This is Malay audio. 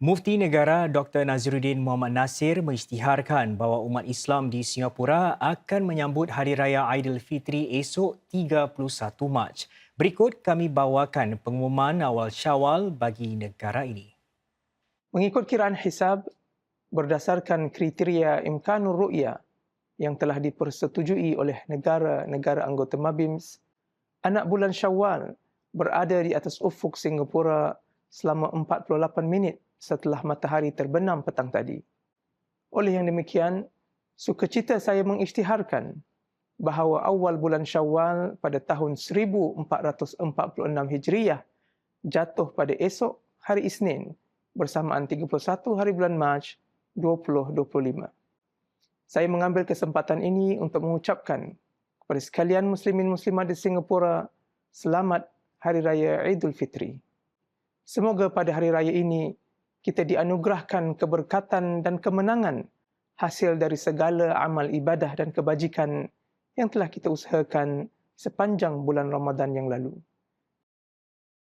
Mufti Negara Dr. Naziruddin Muhammad Nasir mengisytiharkan bahawa umat Islam di Singapura akan menyambut Hari Raya Aidilfitri esok 31 Mac. Berikut kami bawakan pengumuman awal syawal bagi negara ini. Mengikut kiraan hisab, berdasarkan kriteria imkanur ru'ya yang telah dipersetujui oleh negara-negara anggota MABIMS, anak bulan syawal berada di atas ufuk Singapura selama 48 minit setelah matahari terbenam petang tadi. Oleh yang demikian, sukacita saya mengisytiharkan bahawa awal bulan Syawal pada tahun 1446 Hijriyah jatuh pada esok hari Isnin bersamaan 31 hari bulan Mac 2025. Saya mengambil kesempatan ini untuk mengucapkan kepada sekalian muslimin muslimat di Singapura selamat Hari Raya Idul Fitri. Semoga pada hari raya ini kita dianugerahkan keberkatan dan kemenangan hasil dari segala amal ibadah dan kebajikan yang telah kita usahakan sepanjang bulan Ramadan yang lalu.